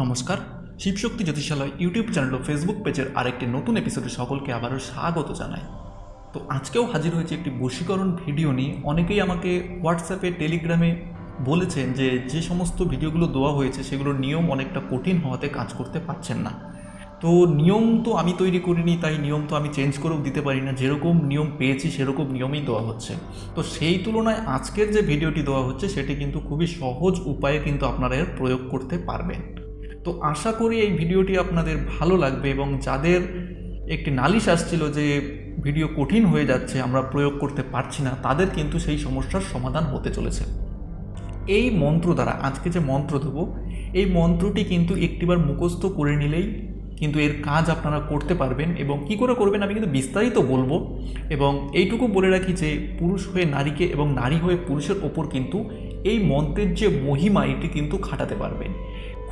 নমস্কার Shivshakti জ্যোতিষালয় YouTube channel ও Facebook পেজের আরেকটি নতুন এপিসোডে সকলকে আবারও স্বাগত জানাই। তো আজকেও হাজির হয়েছে একটি বশীকরণ ভিডিও নিয়ে। অনেকেই আমাকে হোয়াটসঅ্যাপে টেলিগ্রামে বলেছেন যে যে সমস্ত ভিডিওগুলো দেওয়া হয়েছে, সেগুলোর নিয়ম অনেকটা কঠিন হওয়াতে কাজ করতে পারছেন না। তো নিয়ম তো আমি তৈরি করিনি, তাই নিয়ম তো আমি চেঞ্জ করেও দিতে পারি না। যেরকম নিয়ম পেয়েছি, সেরকম নিয়মেই দেওয়া হচ্ছে। তো সেই তুলনায় আজকের যে ভিডিওটি দেওয়া হচ্ছে, সেটি কিন্তু খুবই সহজ উপায়ে কিন্তু আপনারা এর প্রয়োগ করতে পারবেন। তো আশা করি এই ভিডিওটি আপনাদের ভালো লাগবে এবং যাদের একটি নালিশ আসছিল যে ভিডিও কঠিন হয়ে যাচ্ছে, আমরা প্রয়োগ করতে পারছি না, তাদের কিন্তু সেই সমস্যার সমাধান হতে চলেছে। এই মন্ত্র দ্বারা, আজকে যে মন্ত্র দেব, এই মন্ত্রটি কিন্তু একটিবার মুখস্থ করে নিলেই কিন্তু এর কাজ আপনারা করতে পারবেন এবং কি করে করবেন আমি কিন্তু বিস্তারিত বলব এবং এইটুকু বলে রাখি যে পুরুষ হয়ে নারীকে এবং নারী হয়ে পুরুষের ওপর কিন্তু এই মন্ত্রের যে মহিমা, এটি কিন্তু খাটাতে পারবেন।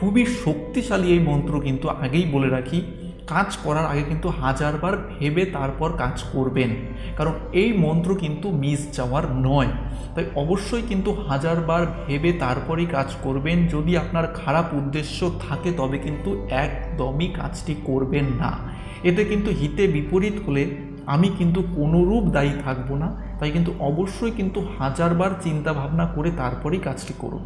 খুবই শক্তিশালী এই মন্ত্র কিন্তু আগেই বলে রাখি। কাজ করার আগে কিন্তু হাজারবার ভেবে তারপর কাজ করবেন। কারণ এই মন্ত্র কিন্তু মিস যাওয়ার নয়। তাই অবশ্যই কিন্তু হাজারবার ভেবে তারপরই কাজ করবেন। যদি আপনার খারাপ উদ্দেশ্য থাকে, তবে কিন্তু একদমই কাজটি করবেন না। এতে কিন্তু হিতে বিপরীত হলে আমি কিন্তু কোনোরূপ দায়ী থাকব না। তাই কিন্তু অবশ্যই কিন্তু হাজারবার চিন্তা ভাবনা করে তারপরেই কাজটি করুন।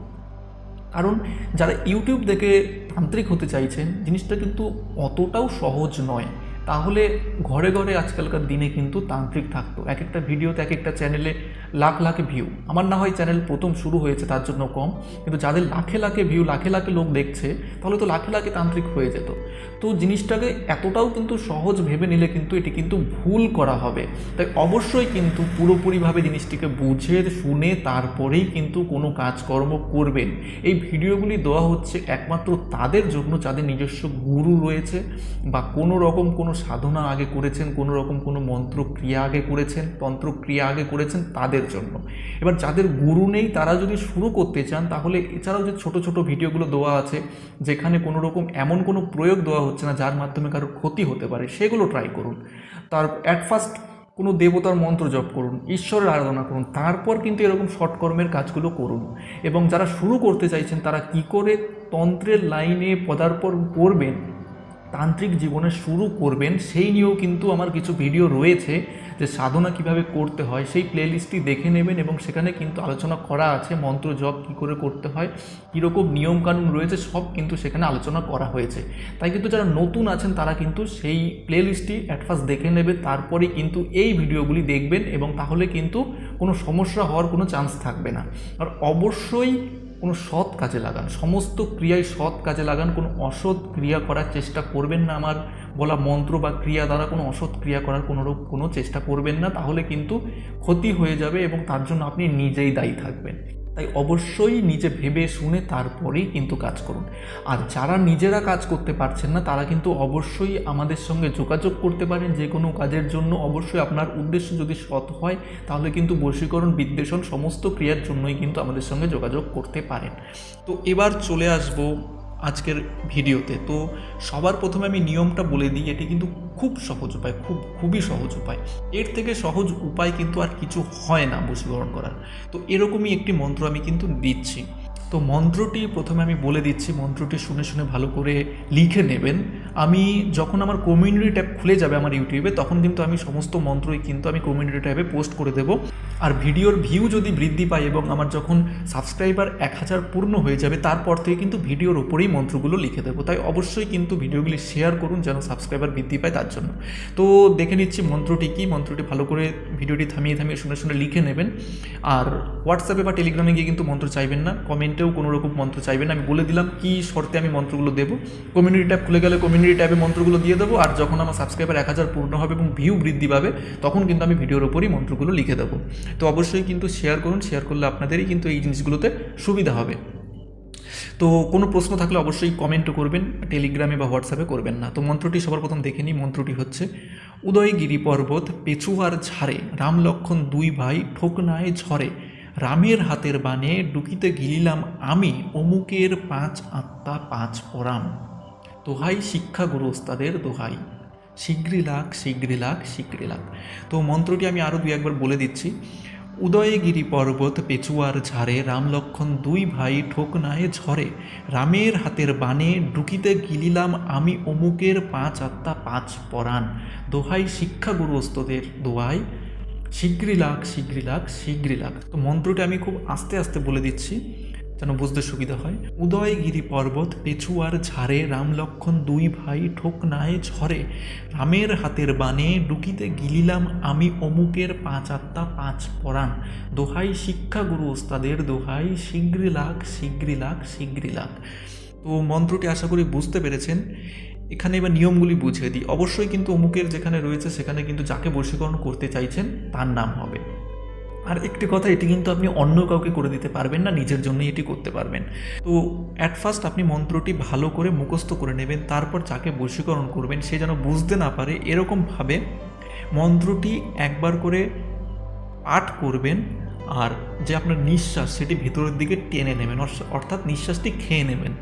কারণ যারা ইউটিউব দেখে তান্ত্রিক হতে চাইছেন, জিনিসটা কিন্তু অতটাও সহজ নয়। তাহলে ঘরে ঘরে আজকালকার দিনে কিন্তু তান্ত্রিক থাকতো। এক একটা ভিডিওতে এক একটা চ্যানেলে লাখ লাখ ভিউ আমার না হয় চ্যানেল প্রথম শুরু হয়েছে, তার জন্য কম। কিন্তু যাদের লাখে লাখে ভিউ লাখে লাখে লোক দেখছে, তাহলে তো লাখে লাখে তান্ত্রিক হয়ে যেত। তো জিনিসটাকে এতটাও কিন্তু সহজ ভেবে নিলে কিন্তু এটি কিন্তু ভুল করা হবে। তাই অবশ্যই কিন্তু পুরোপুরিভাবে জিনিসটিকে বুঝে, শুনে তারপরেই কিন্তু কোনো কাজকর্ম করবেন। এই ভিডিওগুলি দেওয়া হচ্ছে একমাত্র তাদের জন্য, যাদের নিজস্ব গুরু রয়েছে, বা কোনো রকম কোনো সাধনা আগে করেছেন, কোনো রকম কোনো মন্ত্রক্রিয়া আগে করেছেন তন্ত্র ক্রিয়া আগে করেছেন, তাদের জন্য। এবার যাদের গুরু নেই, তারা যদি শুরু করতে চান, তাহলে এছাড়াও যে ছোট ছোট ভিডিওগুলো দেওয়া আছে, যেখানে কোনো রকম এমন কোনো প্রয়োগ দেওয়া হচ্ছে না, যার মাধ্যমে কারোর ক্ষতি হতে পারে, সেগুলো ট্রাই করুন। তার অ্যাট ফার্স্ট কোনো দেবতার মন্ত্র জপ করুন, ঈশ্বরের আরাধনা করুন, তারপর কিন্তু এরকম শর্টকর্মের কাজগুলো করুন। এবং যারা শুরু করতে চাইছেন, তারা কি করে তন্ত্রের লাইনে পদার্পণ করবেন তান্ত্রিক জীবনে শুরু করবেন, সেই নিয়েও কিন্তু আমার কিছু ভিডিও রয়েছে যে সাধনা কীভাবে করতে হয়, সেই প্লেলিস্টটি দেখে নেবেন এবং সেখানে কিন্তু আলোচনা করা আছে, মন্ত্র জপ কী করে করতে হয়, কীরকম নিয়মকানুন রয়েছে, সব কিন্তু সেখানে আলোচনা করা হয়েছে। তাই কিন্তু যারা নতুন আছেন, তারা কিন্তু সেই প্লেলিস্টটি অ্যাট ফার্স্ট দেখে নেবে, তারপরেই কিন্তু এই ভিডিওগুলি দেখবেন এবং তাহলে কিন্তু কোনো সমস্যা হওয়ার কোনো চান্স থাকবে না। আর অবশ্যই কোনো সৎ কাজে লাগান। সমস্ত ক্রিয়ায় সৎ কাজে লাগান, কোনো অসৎ ক্রিয়া করার চেষ্টা করবেন না আমার বলা মন্ত্র বা ক্রিয়া দ্বারা কোনো অসৎ ক্রিয়া করার কোনো কোনো চেষ্টা করবেন না, তাহলে কিন্তু ক্ষতি হয়ে যাবে এবং তার জন্য আপনি নিজেই দায়ী থাকবেন। তাই অবশ্যই নিজে ভেবে শুনে তারপরেই কিন্তু কাজ করুন। আর যারা নিজেরা কাজ করতে পারছেন না, তারা কিন্তু অবশ্যই আমাদের সঙ্গে যোগাযোগ করতে পারেন। যে কোনো কাজের জন্য অবশ্যই আপনার উদ্দেশ্য যদি সৎ হয়, তাহলে কিন্তু বশীকরণ, বিদ্বেষণ, সমস্ত ক্রিয়ার জন্যই কিন্তু আমাদের সঙ্গে যোগাযোগ করতে পারেন। তো এবার চলে আসব আজকের ভিডিওতে। তো সবার প্রথমে আমি নিয়মটা বলে দিই, এটি কিন্তু খুব সহজ উপায়, খুব, খুবই সহজ উপায়। এর থেকে সহজ উপায় কিন্তু আর কিছু হয় না বশীকরণ করার। তো এরকমই একটি মন্ত্র আমি কিন্তু দিচ্ছি। তো মন্ত্রটি প্রথমে আমি বলে দিচ্ছি, মন্ত্রটি শুনে শুনে ভালো করে লিখে নেবেন। আমি যখন আমার কমিউনিটি ট্যাব খুলে যাবে আমার ইউটিউবে তখন কিন্তু আমি সমস্ত মন্ত্রই কিন্তু আমি কমিউনিটি ট্যাবে পোস্ট করে দেব। আর ভিডিওর ভিউ যদি বৃদ্ধি পায় এবং আমার যখন সাবস্ক্রাইবার এক হাজার পূর্ণ হয়ে যাবে, তারপর থেকে কিন্তু ভিডিওর ওপরেই মন্ত্রগুলো লিখে দেবো। তাই অবশ্যই কিন্তু ভিডিওগুলি শেয়ার করুন যেন সাবস্ক্রাইবার বৃদ্ধি পায় তার জন্য। তো দেখে নিচ্ছি মন্ত্রটি কী, মন্ত্রটি ভালো করে ভিডিওটি থামিয়ে থামিয়ে শুনে শুনে লিখে নেবেন। আর হোয়াটসঅ্যাপে বা টেলিগ্রামে গিয়ে কিন্তু মন্ত্র চাইবেন না কমেন্টেও কোনো রকম মন্ত্র চাইবেন আমি বলে দিলাম কী শর্তে আমি মন্ত্রগুলো দেবো। কমিউনিটি ট্যাব খুলে গেলে কমিউনিটি ট্যাবে মন্ত্রগুলো দিয়ে দেবো আর যখন আমার সাবস্ক্রাইবার এক হাজার পূর্ণ হবে এবং ভিউ বৃদ্ধি পাবে, তখন কিন্তু আমি ভিডিওর ওপরই মন্ত্রগুলো লিখে দেবো। তো অবশ্যই কিন্তু শেয়ার করুন শেয়ার করলে আপনাদেরই কিন্তু এই জিনিসগুলোতে সুবিধা হবে। তো কোনো প্রশ্ন থাকলে অবশ্যই কমেন্টও করবেন টেলিগ্রামে বা হোয়াটসঅ্যাপে করবেন না। তো মন্ত্রটি সবার প্রথম দেখে নিই। মন্ত্রটি হচ্ছে, উদয়গিরি পর্বত পেছুয়ার ঝাড়ে রাম লক্ষণ দুই ভাই ঠোকনায় ঝরে রামের হাতের বানে ডুকিতে গিলিলাম আমি অমুকের পাঁচ আত্মা, পাঁচ পরাম দোহাই শিক্ষা গুরু ওস্তাদের দোহাই। শীঘ্রই লাখ শীঘ্রই লাখ শীঘ্রই লাখ। তো মন্ত্রটি আমি আরও দুই একবার বলে দিচ্ছি। উদয়গিরি পর্বত পেচুয়ার ঝাড়ে রাম লক্ষণ দুই ভাই ঠোকনায় ঝরে। রামের হাতের বানে ঢুকিতে গিলিলাম আমি অমুকের পাঁচ আত্মা, পাঁচ পরাণ। দোহাই শিক্ষাগুরু ওস্তদের দোহাই। শীঘ্রই লাগ শীঘ্রই লাগ শীঘ্রই লাগ। তো মন্ত্রটি আমি খুব আস্তে আস্তে বলে দিচ্ছি, যেন বুঝতে সুবিধা হয়। উদয়গিরি পর্বত, পেছুয়ার ঝাড়ে, রাম লক্ষণ দুই ভাই ঠোক ঠোকনায় ঝরে। রামের হাতের বানে ডুকিতে গিলিলাম আমি অমুকের পাঁচ আত্মা, পাঁচ পরাণ। দোহাই শিক্ষাগুরু ওস্তাদের, দোহাই শীঘ্রই লাগ শীঘ্রই লাগ শীঘ্রই লাগ। তো মন্ত্রটি আশা করি বুঝতে পেরেছেন। এখানে এবার নিয়মগুলি বুঝিয়ে দিই। অবশ্যই কিন্তু অমুকের যেখানে রয়েছে, সেখানে কিন্তু যাকে বশীকরণ করতে চাইছেন, তার নাম হবে। আর একটি কথা, এটি কিন্তু আপনি অন্য কাউকে করে দিতে পারবেন না, নিজের জন্যই এটি করতে পারবেন। তো অ্যাট ফার্স্ট আপনি মন্ত্রটি ভালো করে মুখস্থ করে নেবেন, তারপর যাকে বশীকরণ করবেন, সে যেন বুঝতে না পারে, এরকমভাবে মন্ত্রটি একবার করে পাঠ করবেন, আর যে আপনার নিঃশ্বাস, সেটি ভেতরের দিকে টেনে নেবেন অর্থাৎ নিঃশ্বাসটি খেয়ে নেবেন।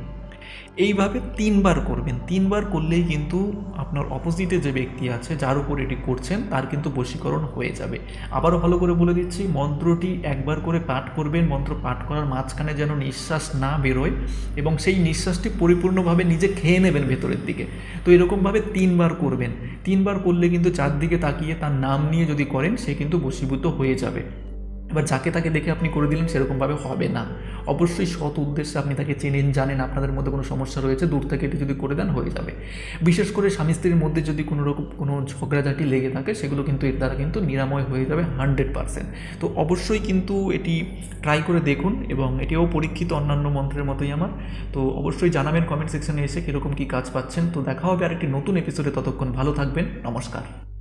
এইভাবে তিনবার করবেন। তিনবার করলেই কিন্তু আপনার অপোজিটে যে ব্যক্তি আছে, যার উপর এটি করছেন, তার কিন্তু বশীকরণ হয়ে যাবে। আবারও ভালো করে বলে দিচ্ছি, মন্ত্রটি একবার করে পাঠ করবেন, মন্ত্র পাঠ করার মাঝখানে যেন নিঃশ্বাস না বেরোয় এবং সেই নিঃশ্বাসটি পরিপূর্ণভাবে নিজে খেয়ে নেবেন ভেতরের দিকে। তো এরকমভাবে তিনবার করবেন। তিনবার করলে কিন্তু চারদিকে তাকিয়ে তার নাম নিয়ে যদি করেন, সে কিন্তু বশীভূত হয়ে যাবে। এবার যাকে তাকে দেখে আপনি করে দিলেন সেরকমভাবে হবে না। অবশ্যই সৎ উদ্দেশ্যে আপনি তাকে চেনেন, জানেন, আপনাদের মধ্যে কোনো সমস্যা রয়েছে, দূর থেকে এটি যদি করে দেন হয়ে যাবে। বিশেষ করে স্বামী স্ত্রীর মধ্যে যদি কোনো রকম কোনো ঝগড়াঝাটি লেগে থাকে, সেগুলো কিন্তু এর দ্বারা কিন্তু নিরাময় হয়ে যাবে হান্ড্রেড পারসেন্ট। তো অবশ্যই কিন্তু এটি ট্রাই করে দেখুন এবং এটিও পরীক্ষিত অন্যান্য মন্ত্রের মতোই আমার। তো অবশ্যই জানাবেন কমেন্ট সেকশনে এসে কীরকম কী কাজ পাচ্ছেন। তো দেখা হবে আরেকটি নতুন এপিসোডে ততক্ষণ ভালো থাকবেন। নমস্কার।